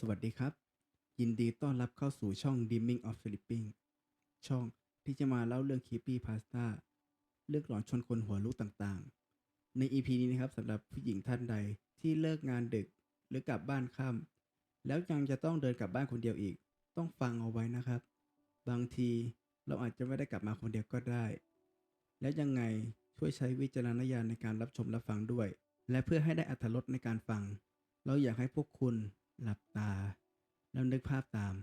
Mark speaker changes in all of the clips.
Speaker 1: สวัสดีครับ ยินดีต้อนรับเข้าสู่ช่อง Dreaming of Sleeping ช่องที่จะมาเล่าเรื่อง Creepy Pasta เรื่องหลอนชนคนหัวลุกต่างๆ ใน EP นี้นะครับสำหรับผู้หญิงท่านใดที่เลิกงานดึกหรือกลับบ้านค่ำแล้วยังจะต้องเดินกลับบ้านคนเดียวอีก ต้องฟังเอาไว้นะครับ บางทีเราอาจจะไม่ได้กลับมาคนเดียวก็ได้ แล้วยังไงช่วยใช้วิจารณญาณในการรับชมรับฟังด้วย และเพื่อให้ได้อรรรสในการฟัง เราอยากให้พวกคุณ หลับตา แล้วนึกภาพตาม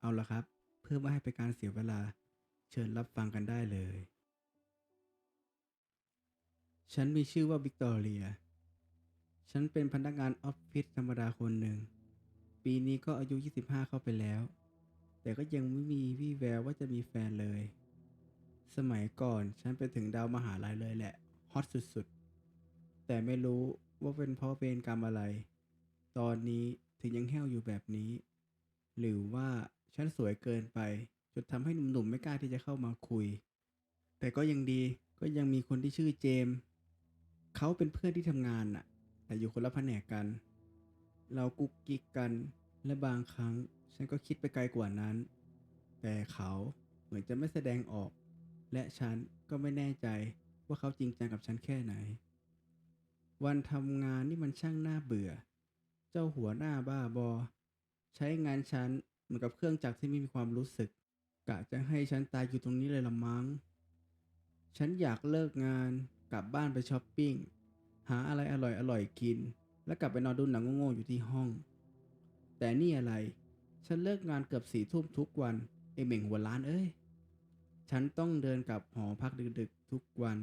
Speaker 1: เอาละครับ เพื่อไม่ให้เป็นการเสียเวลา เชิญรับฟังกันได้เลย ฉันมีชื่อว่าวิกตอเรีย ฉันเป็นพนักงานออฟฟิศธรรมดาคนหนึ่ง ปีนี้ก็อายุ 25 เข้าไปแล้ว แต่ก็ยังไม่มีวี่แววว่าจะมีแฟนเลย สมัยก่อนฉันไปถึงดาวมหาลัยเลยแหละ ฮอตสุดๆ แต่ไม่รู้ว่าเป็นเพราะเวรกรรมอะไร ตอนนี้ ถึงยังแห้วอยู่แบบนี้ หรือว่าฉันสวยเกินไปจนทำให้หนุ่มๆไม่กล้าที่จะเข้ามาคุย แต่ก็ยังดีก็ยังมีคนที่ชื่อเจม เขาเป็นเพื่อนที่ทำงานน่ะ แต่อยู่คนละแผนกกัน เรากุ๊กกิ๊กกันและบางครั้งฉันก็คิดไปไกลกว่านั้น แต่เขาเหมือนจะไม่แสดงออก และฉันก็ไม่แน่ใจว่าเขาจริงจังกับฉันแค่ไหน วันทำงานนี่มันช่างน่าเบื่อ เจ้าหัวหน้าบ้าบอ ใช้งานฉันเหมือนกับเครื่องจักรที่ไม่มีความรู้สึก กะจะให้ฉันตายอยู่ตรงนี้เลยละมั้ง ฉันอยากเลิกงานกลับบ้านไปช้อปปิ้ง หาอะไรอร่อยๆกิน แล้วกลับไปนอนดูหนังโง่ๆอยู่ที่ห้อง แต่นี่อะไร ฉันเลิกงานเกือบสี่ทุ่มทุกวันไอเหม่งหัวล้านเอ้ย ฉันต้องเดินกลับหอพักดึกๆทุกวัน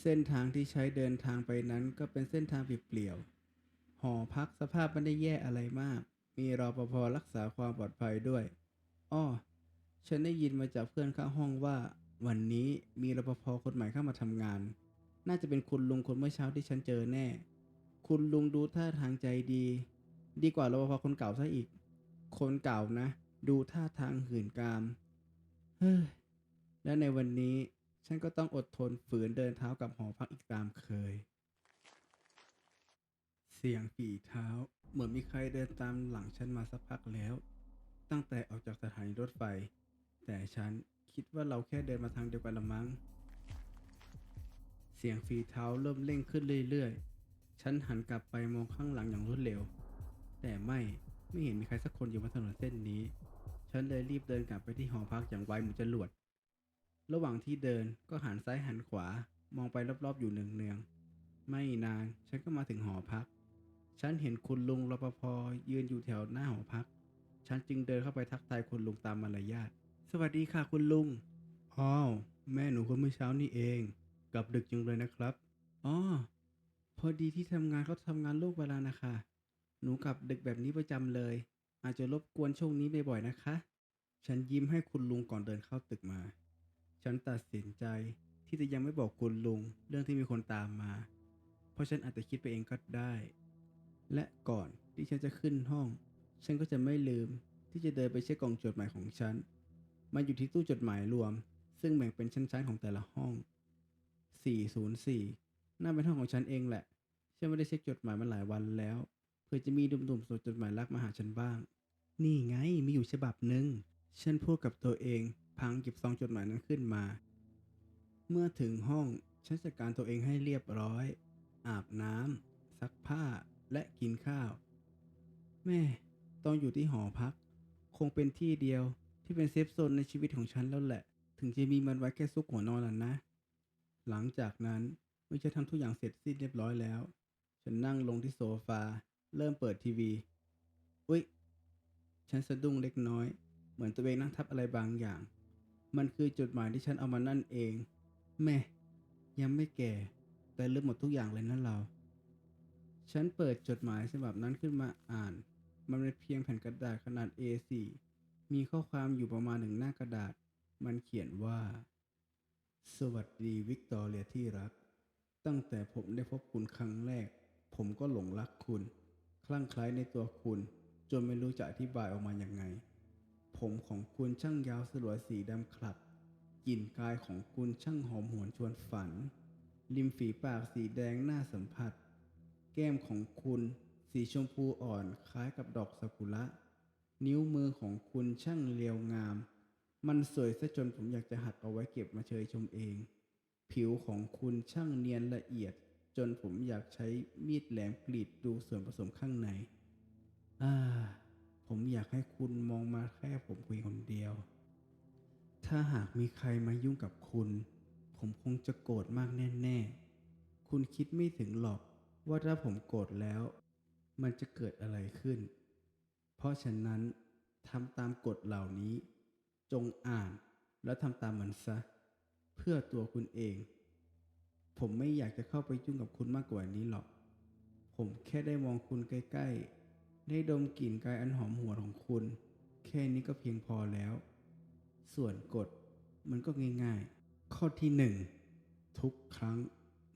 Speaker 1: เส้นทางที่ใช้เดินทางไปนั้นก็เป็นเส้นทางเปลี่ยวๆ หอพักสภาพไม่ได้แย่อะไรมาก มีรอปภรักษาความปลอดภัยด้วย อ้อ ฉันได้ยินมาจากเพื่อนข้างห้องว่า วันนี้มีรปภคนใหม่เข้ามาทำงาน น่าจะเป็นคุณลุงคนเมื่อเช้าที่ฉันเจอแน่ คุณลุงดูท่าทางใจดี ดีกว่ารปภคนเก่าซะอีก คนเก่านะ ดูท่าทางหื่นกาม เฮ้ย และในวันนี้ฉันก็ต้องอดทนฝืนเดินเท้ากลับหอพักอีกตามเคย สียงฝีเท้า เหมือนมีใครเดินตามหลังฉันมาสักพักแล้ว ตั้งแต่ออกจากสถานีรถไฟ แต่ฉันคิดว่าเราแค่เดินมาทางเดียวกันละมั้ง เสียงฝีเท้าเริ่มเร่งขึ้นเรื่อยๆ ฉันหันกลับไปมองข้างหลังอย่างรวดเร็ว แต่ไม่ไม่เห็นมีใครสักคนอยู่บนถนนเส้นนี้ ฉันเลยรีบเดินกลับไปที่หอพักอย่างไวเหมือนจรวด ระหว่างที่เดินก็หันซ้ายหันขวามองไปรอบๆอยู่เนืองๆ ไม่นานฉันก็มาถึงหอพัก ฉันเห็นคุณลุงรปภยืนอยู่แถวหน้าหอพัก ฉันจึงเดินเข้าไปทักทายคุณลุงตามมารยาท สวัสดีค่ะคุณลุง อ้าว แม่หนูคนเมื่อเช้านี่เอง กลับดึกจังเลยนะครับอ๋อพอดีที่ทำงานเขาทำงานล่วงเวลานะคะ หนูกลับดึกแบบนี้ประจำเลย อาจจะรบกวนช่วงนี้บ่อยๆนะคะ ฉันยิ้มให้คุณลุงก่อนเดินเข้าตึกมา ฉันตัดสินใจที่จะยังไม่บอกคุณลุงเรื่องที่มีคนตามมา เพราะฉันอาจจะคิดไปเองก็ได้ และก่อนที่ฉันจะขึ้นห้อง ฉันก็จะไม่ลืมที่จะเดินไปเช็คกล่องจดหมายของฉัน มันอยู่ที่ตู้จดหมายรวม ซึ่งแบ่งเป็นชั้นๆของแต่ละห้อง 404น่าเป็นห้องของฉันเองแหละ ฉันไม่ได้เช็คจดหมายมาหลายวันแล้ว เพื่อจะมีดุมๆส่งจดหมายรักมาหาฉันบ้าง นี่ไงมีอยู่ฉบับหนึ่ง ฉันพูดกับตัวเอง พังหยิบซองจดหมายนั้นขึ้นมา เมื่อถึงห้อง ฉันจัดการตัวเองให้เรียบร้อย อาบน้ำซักผ้า และกินข้าว แม่ต้องอยู่ที่หอพัก คงเป็นที่เดียวที่เป็นเซฟโซนในชีวิตของฉันแล้วแหละ ถึงจะมีมันไว้แค่ซุกหัวนอนล่ะนะ หลังจากนั้นเมื่อฉันทำทุกอย่างเสร็จสิ้นเรียบร้อยแล้ว ฉันนั่งลงที่โซฟา เริ่มเปิดทีวี อุ๊ย ฉันสะดุ้งเล็กน้อย เหมือนตัวเองนั่งทับอะไรบางอย่าง มันคือจดหมายที่ฉันเอามานั่นเอง แม่ ยังไม่แก่ แต่ลืมหมดทุกอย่างเลยนั่นเรา ฉันเปิดจดหมายฉบับนั้นขึ้นมาอ่าน มันเป็นเพียงแผ่นกระดาษขนาด A4 มีข้อความอยู่ประมาณหนึ่งหน้ากระดาษ มันเขียนว่า สวัสดีวิกตอเรียที่รัก ตั้งแต่ผมได้พบคุณครั้งแรก ผมก็หลงรักคุณ คลั่งไคล้ในตัวคุณ จนไม่รู้จะอธิบายออกมาอย่างไง ผมของคุณช่างยาวสลวยสีดำคลับกลิ่นกายของคุณช่างหอมหวนชวนฝัน ริมฝีปากสีแดงน่าสัมผัส แก้มของคุณ สีชมพูอ่อนคล้ายกับดอกซากุระ นิ้วมือของคุณช่างเรียวงาม มันสวยซะจนผมอยากจะหัดเอาไว้เก็บมาเชยชมเอง ผิวของคุณช่างเนียนละเอียด จนผมอยากใช้มีดแหลมกรีดดูส่วนผสมข้างใน อ่า ผมอยากให้คุณมองมาแค่ผมเพียงคนเดียว ถ้าหากมีใครมายุ่งกับคุณ ผมคงจะโกรธมากแน่ ๆ คุณคิดไม่ถึงหรอก ว่าถ้าผมโกรธแล้ว มันจะเกิดอะไรขึ้น เพราะฉะนั้นทำตามกฎเหล่านี้ จงอ่านแล้วทำตามมันซะ เพื่อตัวคุณเอง ผมไม่อยากจะเข้าไปยุ่งกับคุณมากกว่านี้หรอก ผมแค่ได้มองคุณใกล้ๆ ได้ดมกลิ่นกายอันหอมหวนของคุณ แค่นี้ก็เพียงพอแล้ว ส่วนกฎมันก็ง่ายๆ ข้อที่หนึ่งทุกครั้ง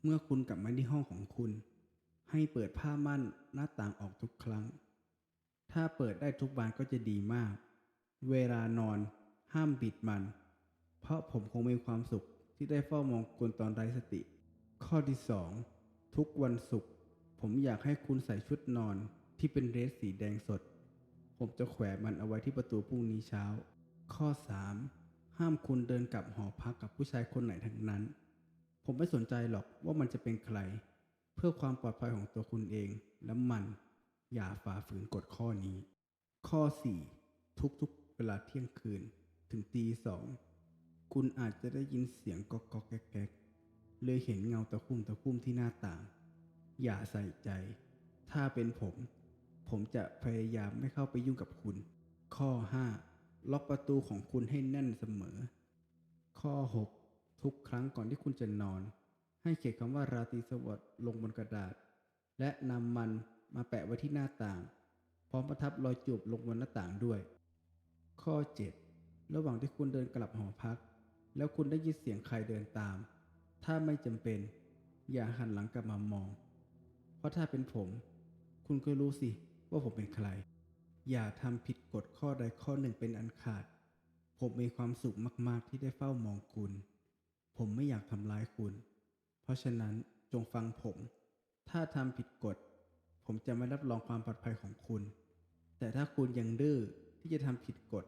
Speaker 1: เมื่อคุณกลับมาที่ห้องของคุณ ให้เปิดผ้าม่านหน้าต่างออกทุกครั้ง ถ้าเปิดได้ทุกบานก็จะดีมาก เวลานอนห้ามบิดมัน เพราะผมคงมีความสุขที่ได้เฝ้ามองคุณตอนไร้สติ ข้อที่สองทุกวันศุกร์ผมอยากให้คุณใส่ชุดนอนที่เป็นเรสสีแดงสด ผมจะแขวนมันเอาไว้ที่ประตูพรุ่งนี้เช้า ข้อ 3. ห้ามคุณเดินกลับหอพักกับผู้ชายคนไหนทั้งนั้น ผมไม่สนใจหรอกว่ามันจะเป็นใคร เพื่อความปลอดภัยของตัวคุณเอง และมันอย่าฝ่าฝืนกฎข้อนี้ ข้อ 4. ทุกๆเวลาเที่ยงคืนถึงตีสองคุณอาจจะได้ยินเสียงกอกกอกแก๊กแก๊กเลยเห็นเงาตะคุ่มตะคุ่มที่หน้าต่าง อย่าใส่ใจ ถ้าเป็นผม ผมจะพยายามไม่เข้าไปยุ่งกับคุณ ข้อ 5. ล็อกประตูของคุณให้แน่นเสมอ ข้อ 6. ทุกครั้งก่อนที่คุณจะนอน ให้เขียนคำว่าราตรีสวัสดิ์ลงบนกระดาษ และนำมันมาแปะไว้ที่หน้าต่าง พร้อมประทับรอยจูบลงบนหน้าต่างด้วย ข้อ 7. ระหว่างที่คุณเดินกลับหอพัก แล้วคุณได้ยินเสียงใครเดินตาม ถ้าไม่จำเป็น อย่าหันหลังกลับมามอง เพราะถ้าเป็นผม คุณก็รู้สิว่าผมเป็นใคร อย่าทำผิดกฎข้อใดข้อหนึ่งเป็นอันขาด ผมมีความสุขมากๆที่ได้เฝ้ามองคุณ ผมไม่อยากทำร้ายคุณ ราะฉะนั้นจงฟังผม ถ้าทำผิดกฎ ผมจะไม่รับรองความปลอดภัยของคุณ แต่ถ้าคุณยังดื้อที่จะทำผิดกฎ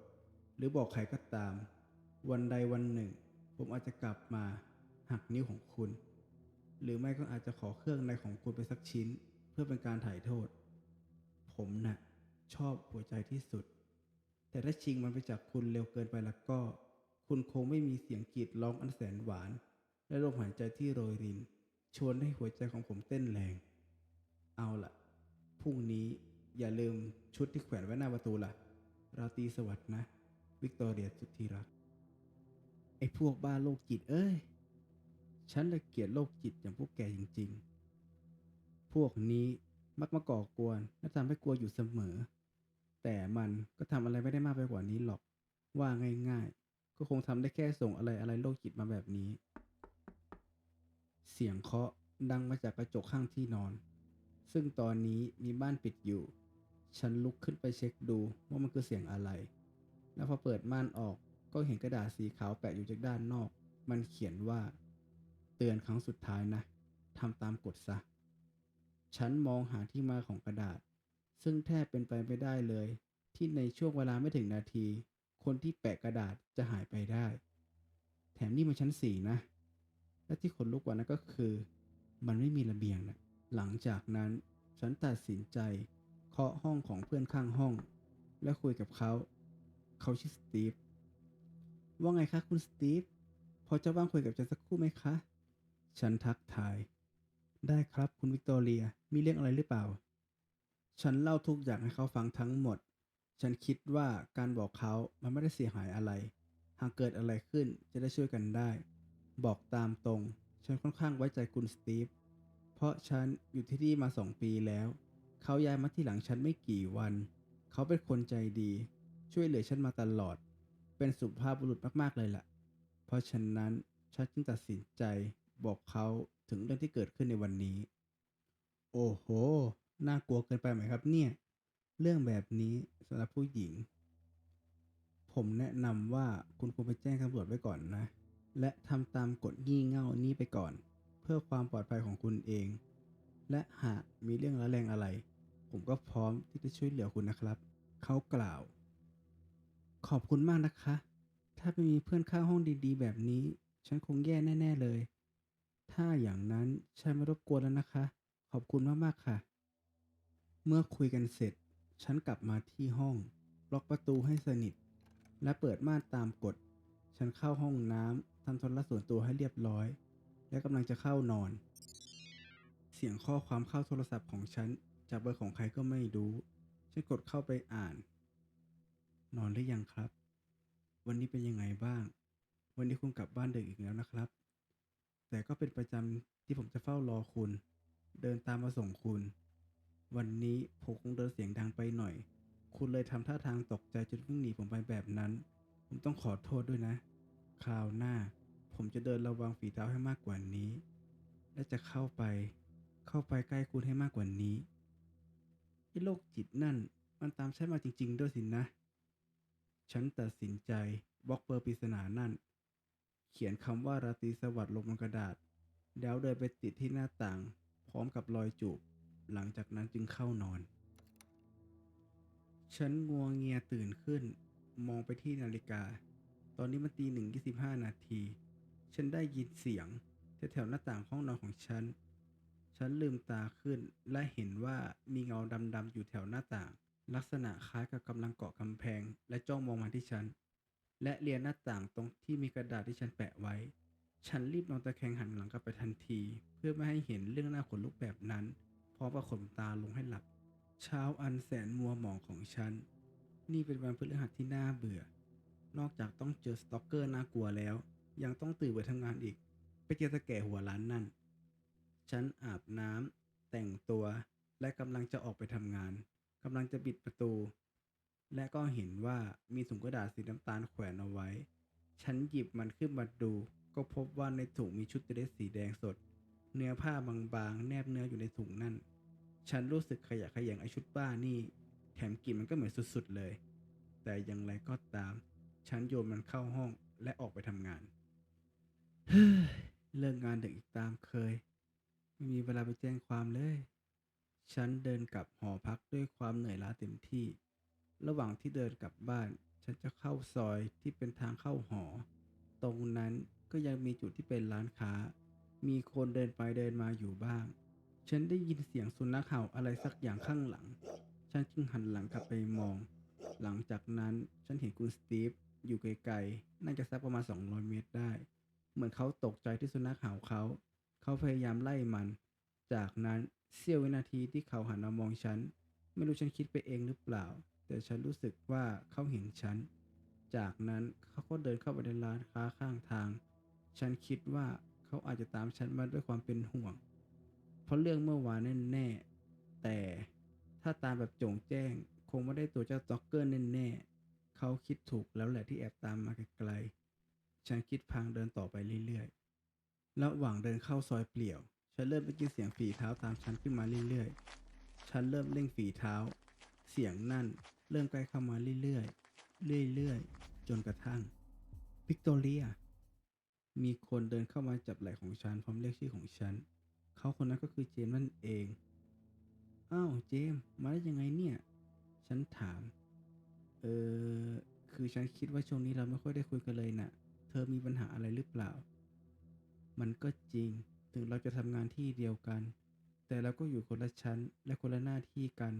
Speaker 1: หรือบอกใครก็ตาม วันใดวันหนึ่ง ผมอาจจะกลับมาหักนิ้วของคุณ หรือไม่ก็อาจจะขอเครื่องในของคุณไปสักชิ้น เพื่อเป็นการถ่ายโทษ ผมน่ะชอบหัวใจที่สุด แต่ถ้าชิงมันไปจากคุณเร็วเกินไปแล้วก็ คุณคงไม่มีเสียงกรีดร้องอันแสนหวาน และลมหายใจที่โรยริน ชวนให้หัวใจของผมเต้นแรง เอาล่ะ พรุ่งนี้อย่าลืมชุดที่แขวนไว้หน้าประตูล่ะ ราตรีสวัสดิ์นะ วิกตอเรียสุดที่รัก ไอ้พวกบ้าโรคจิตเอ้ย ฉันละเกียดโรคจิตอย่างพวกแกจริง ๆ พวกนี้มักมาก่อกวนและทำให้กลัวอยู่เสมอ แต่มันก็ทำอะไรไม่ได้มากไปกว่านี้หรอก ว่าง่าย ๆ ก็คงทำได้แค่ส่งอะไรอะไรโรคจิตมาแบบนี้ สียงเคาะดังมาจากกระจกข้างที่นอน ซึ่งตอนนี้มีบ้านปิดอยู่ ฉันลุกขึ้นไปเช็คดูว่ามันคือเสียงอะไร แล้วพอเปิดม่านออกก็เห็นกระดาษสีขาวแปะอยู่จากด้านนอก มันเขียนว่า เตือนครั้งสุดท้ายนะทำตามกฎซะ ฉันมองหาที่มาของกระดาษ ซึ่งแทบเป็นไปไม่ได้เลย ที่ในช่วงเวลาไม่ถึงนาที คนที่แปะกระดาษจะหายไปได้ แถมนี่มันชั้นสี่นะ และที่ขนลุกกว่านั้นก็คือ มันไม่มีระเบียงนะหลังจากนั้นฉันตัดสินใจเคาะห้องของเพื่อนข้างห้อง และคุยกับเขา เขาชื่อสตีฟว่าไงคะคุณสตีฟพอจะว่างคุยกับฉันสักครู่ไหมคะ ฉันทักทาย ได้ครับคุณวิกตอเรียมีเรื่องอะไรหรือเปล่า ฉันเล่าทุกอย่างให้เขาฟังทั้งหมด ฉันคิดว่าการบอกเขามันไม่ได้เสียหายอะไร หากเกิดอะไรขึ้นจะได้ช่วยกันได้ บอกตามตรง ฉันค่อนข้างไว้ใจคุณสตีฟ เพราะฉันอยู่ที่นี่มาสองปีแล้ว เขาย้ายมาที่หลังฉันไม่กี่วัน เขาเป็นคนใจดี ช่วยเหลือฉันมาตลอด เป็นสุภาพบุรุษมากๆเลยล่ะ เพราะฉะนั้นฉันจึงตัดสินใจบอกเขาถึงเรื่องที่เกิดขึ้นในวันนี้ โอ้โห น่ากลัวเกินไปไหมครับเนี่ย เรื่องแบบนี้สำหรับผู้หญิง ผมแนะนำว่าคุณควรไปแจ้งตำรวจไว้ก่อนนะ และทำตามกฎงี่เง่านี้ไปก่อน เพื่อความปลอดภัยของคุณเอง และหากมีเรื่องร้ายแรงอะไร ผมก็พร้อมที่จะช่วยเหลือคุณนะครับ เขากล่าว ขอบคุณมากนะคะ ถ้าไม่มีเพื่อนข้างห้องดีๆ แบบนี้ ฉันคงแย่แน่ ๆเลย ถ้าอย่างนั้นฉันไม่รบกวนแล้วนะคะ ขอบคุณมากๆค่ะ เมื่อคุยกันเสร็จ ฉันกลับมาที่ห้อง ล็อกประตูให้สนิท และเปิดม่านตามกฎ ฉันเข้าห้องน้ำ ทำธุระส่วนตัวให้เรียบร้อย และกำลังจะเข้านอน เสียงข้อความเข้าโทรศัพท์ของฉัน จากเบอร์ของใครก็ไม่รู้ฉันกดเข้าไปอ่าน นอนหรือยังครับ วันนี้เป็นยังไงบ้าง วันนี้คุณกลับบ้านดึกอีกแล้วนะครับ แต่ก็เป็นประจำที่ผมจะเฝ้ารอคุณ เดินตามมาส่งคุณ วันนี้ผมคงเดินเสียงดังไปหน่อย คุณเลยทำท่าทางตกใจจนวิ่งหนีผมไปแบบนั้น ผมต้องขอโทษด้วยนะ คราวหน้า ผมจะเดินระวังฝีเท้าให้มากกว่านี้ และจะเข้าไป เข้าไปใกล้คุณให้มากกว่านี้ไอ้โรคจิตนั่นมันตามฉันมาจริง ๆ ด้วยสินะ ฉันตัดสินใจบล็อกเบอร์ปริศนานั่น เขียนคำว่าราตรีสวัสดิ์ลงบนกระดาษ แล้วเดินไปติดที่หน้าต่าง พร้อมกับรอยจูบ หลังจากนั้นจึงเข้านอน ฉันงัวเงียตื่นขึ้น มองไปที่นาฬิกา ตอนนี้มันตีหนึ่งยี่สิบห้านาที ฉันได้ยินเสียงแถวๆหน้าต่างห้องนอนของฉัน ฉันลืมตาขึ้นและเห็นว่ามีเงาดำๆอยู่แถวหน้าต่าง ลักษณะคล้ายกับกำลังเกาะกำแพง และจ้องมองมาที่ฉัน และเลียนหน้าต่างตรงที่มีกระดาษที่ฉันแปะไว้ ฉันรีบนอนตะแคงหันหลังกลับไปทันที เพื่อไม่ให้เห็นเรื่องหน่าขนลุกแบบนั้นพร้อมประขนตาลงให้หลับ เช้าอันแสนมัวหมองของฉัน นี่เป็นวันพฤหัสที่น่าเบื่อ นอกจากต้องเจอสตอกเกอร์น่ากลัวแล้ว ยังต้องตื่นไปทำงานอีก ไปเจอตะแก่หัวร้านนั่น ฉันอาบน้ำแต่งตัวและกำลังจะออกไปทำงานกำลังจะปิดประตู และก็เห็นว่ามีถุงกระดาษสีน้ำตาลแขวนเอาไว้ ฉันหยิบมันขึ้นมาดู ก็พบว่าในถุงมีชุดเดรสสีแดงสด เนื้อผ้าบางๆ แนบเนื้ออยู่ในถุงนั่น ฉันรู้สึกขยะแขยงไอชุดบ้านี่ แถมกลิ่นมันก็เหมือนสุดๆเลย แต่อย่างไรก็ตาม ฉันโยนมันเข้าห้องและออกไปทำงาน เลิกงานดึกอีกตามเคย ไม่มีเวลาไปแจ้งความเลย ฉันเดินกลับหอพักด้วยความเหนื่อยล้าเต็มที่ ระหว่างที่เดินกลับบ้าน ฉันจะเข้าซอยที่เป็นทางเข้าหอ ตรงนั้นก็ยังมีจุดที่เป็นร้านค้า มีคนเดินไปเดินมาอยู่บ้าง ฉันได้ยินเสียงสุนัขเห่าอะไรสักอย่างข้างหลัง ฉันจึงหันหลังกลับไปมอง หลังจากนั้นฉันเห็นคุณสตีฟอยู่ไกลๆ น่าจะสักประมาณ 200 เมตรได้ เหมือนเขาตกใจที่สุนัขเห่าเขา เขาพยายามไล่มัน จากนั้นเสี้ยววินาทีที่เขาหันมามองฉัน ไม่รู้ฉันคิดไปเองหรือเปล่า แต่ฉันรู้สึกว่าเขาเห็นฉัน จากนั้นเขาก็เดินเข้าไปในร้านค้าข้างทาง ฉันคิดว่าเขาอาจจะตามฉันมาด้วยความเป็นห่วง เพราะเรื่องเมื่อวานแน่ๆแต่ถ้าตามแบบโจงแจ้ง คงไม่ได้ตัวเจ้าต็อกเกอร์แน่ๆเขาคิดถูกแล้วแหละที่แอบตามมาไกลๆ ฉันคิดพางเดินต่อไปเรื่อยๆ ระหว่างเดินเข้าซอยเปลี่ยว ฉันเริ่มได้ยินเสียงฝีเท้าตามฉันขึ้นมาเรื่อยๆ ฉันเริ่มเร่งฝีเท้า เสียงนั่นเริ่มใกล้เข้ามาเรื่อยๆ เรื่อยๆ จนกระทั่งวิกตอเรีย มีคนเดินเข้ามาจับไหล่ของฉันพร้อมเรียกชื่อของฉัน เขาคนนั้นก็คือเจมส์นั่นเอง อ้าวเจมส์มาได้ยังไงเนี่ย ฉันถาม เออคือฉันคิดว่าช่วงนี้เราไม่ค่อยได้คุยกันเลยน่ะ เธอมีปัญหาอะไรหรือเปล่า มันก็จริง ถึงเราจะทำงานที่เดียวกัน แต่เราก็อยู่คนละชั้นและคนละหน้าที่กัน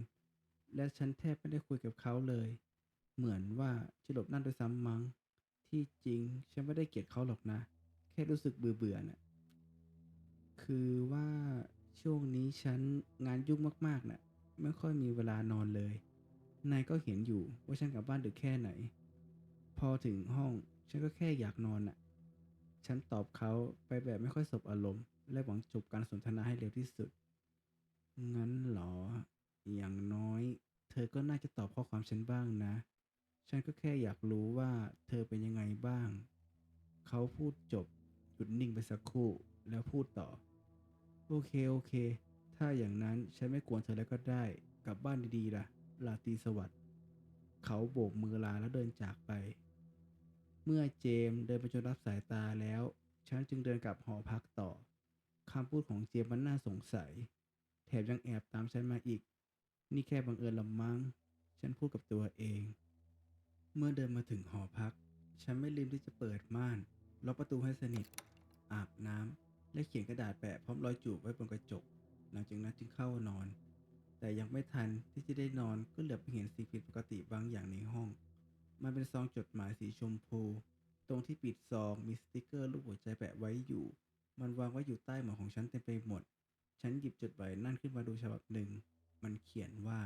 Speaker 1: และฉันแทบไม่ได้คุยกับเขาเลย เหมือนว่าจะหลบนั่นด้วยซ้ำมั้ง ที่จริงฉันไม่ได้เกลียดเขาหรอกนะ แค่รู้สึกเบื่อเบื่อๆน่ะ คือว่าช่วงนี้ฉันงานยุ่งมากๆน่ะ ไม่ค่อยมีเวลานอนเลย นายก็เห็นอยู่ว่าฉันกลับบ้านดึกแค่ไหน พอถึงห้อง ฉันก็แค่อยากนอนน่ะ ฉันตอบเขาไปแบบไม่ค่อยสบอารมณ์ และหวังจบการสนทนาให้เร็วที่สุด งั้นหรอ อย่างน้อย เธอก็น่าจะตอบข้อความฉันบ้างนะ ฉันก็แค่อยากรู้ว่าเธอเป็นยังไงบ้าง เขาพูดจบหยุดนิ่งไปสักครู่แล้วพูดต่อ โอเคโอเค ถ้าอย่างนั้นฉันไม่กวนเธอแล้วก็ได้ กลับบ้านดีๆล่ะลาตีสวัสดิ์เขาโบกมือลาแล้วเดินจากไป เมื่อเจมเดินไปจนรับสายตาแล้ว ฉันจึงเดินกลับหอพักต่อคำพูดของเจมมันน่าสงสัย แถมยังแอบตามฉันมาอีก นี่แค่บังเอิญละมั้งฉันพูดกับตัวเอง เมื่อเดินมาถึงหอพัก ฉันไม่ลืมที่จะเปิดม่านล็อกประตูให้สนิท อาบน้ำและเขียนกระดาษแปะพร้อมรอยจูบไว้บนกระจก หลังจากนั้นจึงเข้านอน แต่ยังไม่ทันที่จะได้นอนก็เหลือบไปเห็นสิ่งผิดปกติบางอย่างในห้อง มันเป็นซองจดหมายสีชมพู ตรงที่ปิดซองมีสติกเกอร์รูปหัวใจแปะไว้อยู่ มันวางไว้อยู่ใต้หมอนของฉันเต็มไปหมด ฉันหยิบจดหมายนั่นขึ้นมาดูฉบับหนึ่ง มันเขียนว่า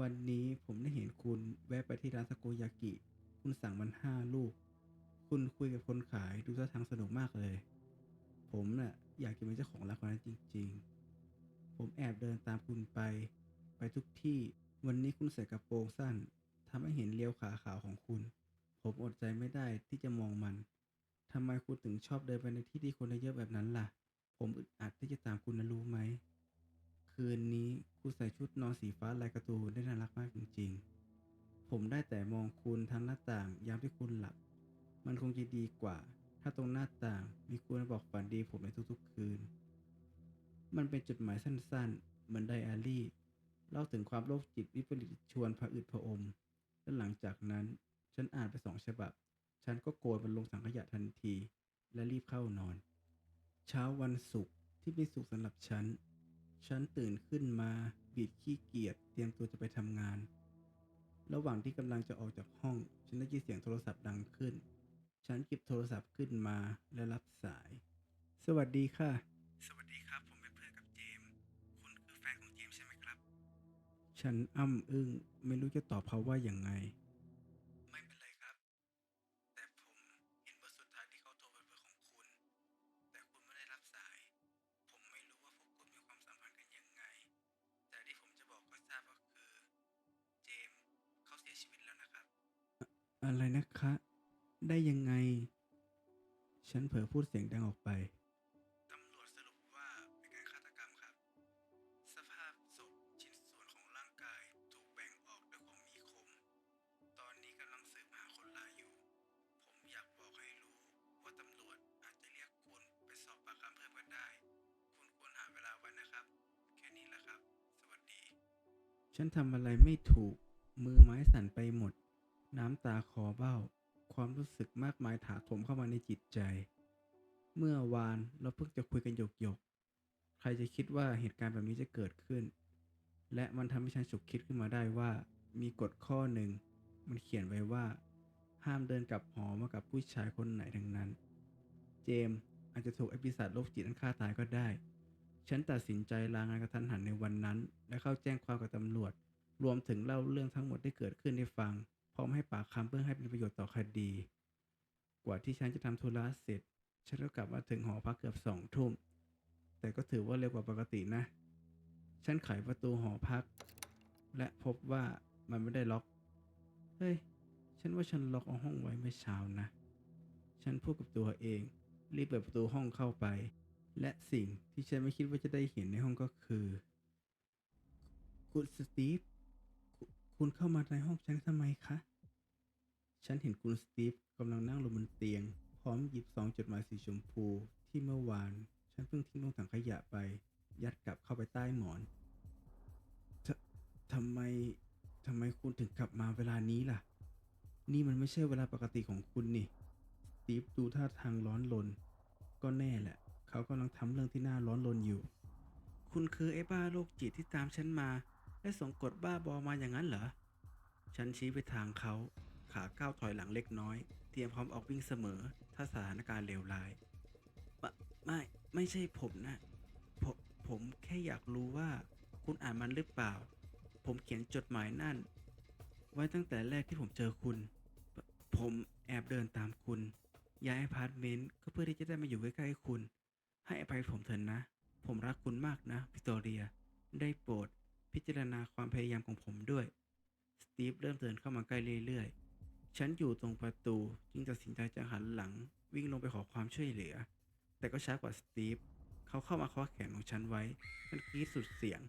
Speaker 1: วันนี้ผมได้เห็นคุณแวะไปที่ร้านสโกยากิ คุณสั่งมันห้าลูก คุณคุยกับคนขายดูท่าทางสนุกมากเลย ผมน่ะอยากจะเป็นเจ้าของร้านคนนั้นจริง ๆ ผมแอบเดินตามคุณไป ไปทุกที่ วันนี้คุณใส่กระโปรงสั้น ทำให้เห็นเลี้ยวขาขาวของคุณ ผมอดใจไม่ได้ที่จะมองมันทำไมคุณถึงชอบเดินไปในที่ที่คนเยอะแบบนั้นล่ะ ผมอึดอัดที่จะตามคุณนะรู้ไหม คืนนี้คุณใส่ชุดนอนสีฟ้าลายการ์ตูนได้น่ารักมากจริงๆ ผมได้แต่มองคุณทางหน้าต่างยามที่คุณหลับ มันคงจะดีกว่า ถ้าตรงหน้าต่างมีคุณบอกฝันดีผมในทุกๆคืน มันเป็นจดหมายสั้นๆ เหมือนไดอารี่เล่าถึงความโรคจิตวิปริตชวนผะอืดผะอม และหลังจากนั้น ฉันอ่านไปสองฉบับ ฉันก็โกยมันลงถังขยะทันที และรีบเข้านอน เช้าวันศุกร์ที่เป็นสุขสำหรับฉัน ฉันตื่นขึ้นมาบิดขี้เกียจเตรียมตัวจะไปทำงาน ระหว่างที่กำลังจะออกจากห้อง ฉันได้ยินเสียงโทรศัพท์ดังขึ้น ฉันหยิบโทรศัพท์ขึ้นมาและรับสาย สวัสดีค่ะ ฉันอ้ำอึ้งไม่รู้จะตอบเขาว่าอย่างไง ไม่เป็นไรครับ แต่ผมเห็นเบอร์สุดท้ายที่เขาโทรเป็นเบอร์ของคุณ แต่คุณไม่ได้รับสาย ผมไม่รู้ว่าพวกคุณมีความสัมพันธ์กันยังไง แต่ที่ผมจะบอกก็ทราบก็คือ เจมส์เขาเสียชีวิตแล้วนะครับ อะไรนะคะ ได้ยังไง ฉันเผลอพูดเสียงดังออกไป ทำอะไรไม่ถูก มือไม้สั่นไปหมด น้ำตาคอเบ้า ความรู้สึกมากมายถาโถมเข้ามาในจิตใจ เมื่อวานเราเพิ่งจะคุยกันหยกหยก ใครจะคิดว่าเหตุการณ์แบบนี้จะเกิดขึ้น และมันทำให้ฉันฉุกคิดขึ้นมาได้ว่า มีกฎข้อหนึ่ง มันเขียนไว้ว่า ห้ามเดินกลับหอมากับผู้ชายคนไหนทั้งนั้น เจมส์อาจจะถูกไอปีศาจโรคจิตนั้นฆ่าตายก็ได้ฉันตัดสินใจลางานกระทันหันในวันนั้น และเข้าแจ้งความกับตำรวจ รวมถึงเล่าเรื่องทั้งหมดที่เกิดขึ้นให้ฟัง พร้อมให้ปากคำเพื่อให้เป็นประโยชน์ต่อคดี กว่าที่ฉันจะทำธุระเสร็จ ฉันก็กลับมาถึงหอพักเกือบสองทุ่ม แต่ก็ถือว่าเร็วกว่าปกตินะ ฉันไขประตูหอพัก และพบว่ามันไม่ได้ล็อก เฮ้ย ฉันว่าฉันล็อกเอาห้องไว้เมื่อเช้านะ ฉันพูดกับตัวเอง รีบเปิดประตูห้องเข้าไป และสิ่งที่ฉันไม่คิดว่าจะได้เห็นในห้องก็คือ คุณสตีฟ คุณเข้ามาในห้องฉันทำไมคะ ฉันเห็นคุณสตีฟกำลังนั่งลงบนเตียง พร้อมหยิบซองจดหมายสีชมพู ที่เมื่อวาน ฉันเพิ่งทิ้งลงถังขยะไป ยัดกลับเข้าไปใต้หมอนททำไมทำไมคุณถึงกลับมาเวลานี้ล่ะ นี่มันไม่ใช่เวลาปกติของคุณนี่ สตีฟดูท่าทางร้อนรน ก็แน่แหละ เขากำลังทำเรื่องที่น่าร้อนรนอยู่ คุณคือไอ้บ้าโรคจิตที่ตามฉันมา และส่งกดบ้าบอมาอย่างนั้นเหรอ ฉันชี้ไปทางเขา ขาก้าวถอยหลังเล็กน้อย เตรียมพร้อมออกวิ่งเสมอ ถ้าสถานการณ์เลวร้ายไม่ไม่ไม่ใช่ผมนะ ผมผมแค่อยากรู้ว่า คุณอ่านมันหรือเปล่า ผมเขียนจดหมายนั่น ไว้ตั้งแต่แรกที่ผมเจอคุณ ผมแอบเดินตามคุณ ย้ายอพาร์ตเมนต์ก็เพื่อที่จะได้มาอยู่ใกล้ๆคุณ ให้อภัยผมเถอะนะ ผมรักคุณมากนะ วิกตอเรีย ได้โปรด พิจารณาความพยายามของผมด้วย สตีฟเริ่มเดินเข้ามาใกล้เรื่อยๆ ฉันอยู่ตรงประตูจึงตัดสินใจจะหันหลังวิ่งลงไปขอความช่วยเหลือ แต่ก็ช้ากว่าสตีฟ เขาเข้ามาคว้าแขนของฉันไว้ฉันกรีดสุดเสียง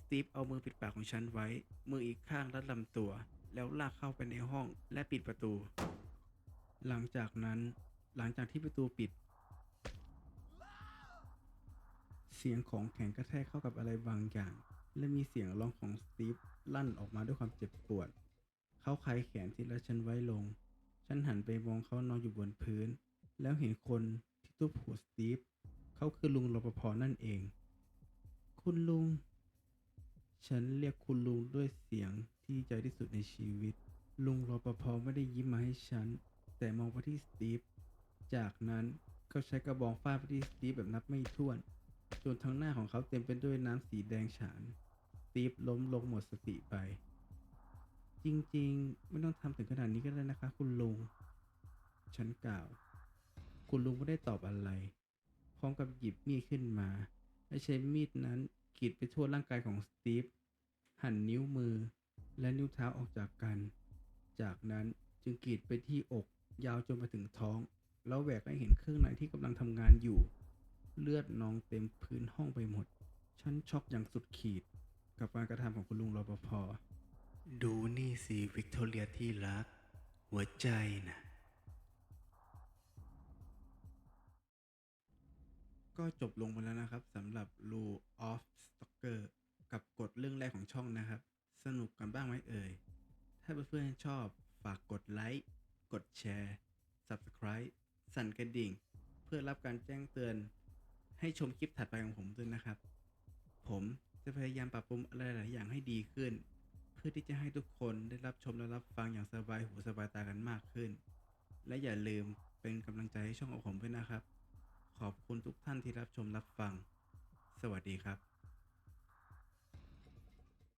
Speaker 1: สตีฟเอามือปิดปากของฉันไว้ มืออีกข้างรัดลำตัว แล้วลากเข้าไปในห้องและปิดประตู หลังจากนั้น หลังจากที่ประตูปิด เสียงของแข็งกระแทกเข้ากับอะไรบางอย่าง และมีเสียงร้องของสตีฟลั่นออกมาด้วยความเจ็บปวด เขาคลายแขนที่รัดฉันไว้ลง ฉันหันไปมองเขานอนอยู่บนพื้น แล้วเห็นคนที่ทุบหัวสตีฟ เขาคือลุงรปภนั่นเอง คุณลุง ฉันเรียกคุณลุงด้วยเสียงที่ใจที่สุดในชีวิต ลุงรปภไม่ได้ยิ้มมาให้ฉัน แต่มองไปที่สตีฟ จากนั้นเขาใช้กระบองฟาดไปที่สตีฟแบบนับไม่ถ้วน จนทั้งหน้าของเขาเต็มไปด้วยน้ำสีแดงฉาน ตีฟล้มลงหมดสติไป จริงๆ ไม่ต้องทำถึงขนาดนี้ก็ได้นะคะ คุณลุง ฉันกล่าว คุณลุงไม่ได้ตอบอะไร พร้อมกับหยิบมีดขึ้นมา และใช้มีดนั้นกรีดไปทั่วร่างกายของสตีฟ หั่นนิ้วมือ และนิ้วเท้าออกจากกัน จากนั้นจึงกรีดไปที่อก ยาวจนมาถึงท้อง แล้วแหวกให้เห็นเครื่องในที่กำลังทำงานอยู่ เลือดนองเต็มพื้นห้องไปหมด ฉันช็อกอย่างสุดขีด กับการกระทำของคุณลุงรปภดูนี่สิวิกตอเรียที่รัก หัวใจนะก็จบลงไปแล้วนะครับสำหรับ Rule of Stalker กับกฎเรื่องแรกของช่องนะครับ สนุกกันบ้างไหมเอ่ย ถ้าเพื่อนๆชอบฝากกดไลค์ กดแชร์ Subscribe สั่นกระดิ่ง เพื่อรับการแจ้งเตือน ให้ชมคลิปถัดไปของผมด้วยนะครับ ผม จะพยายามปรับปรุงอะไรหลายอย่างให้ดีขึ้น เพื่อที่จะให้ทุกคนได้รับชมและรับฟังอย่างสบายหูสบายตากันมากขึ้น และอย่าลืมเป็นกำลังใจให้ช่องของผมด้วยนะครับ ขอบคุณทุกท่านที่รับชมรับฟัง สวัสดีครับ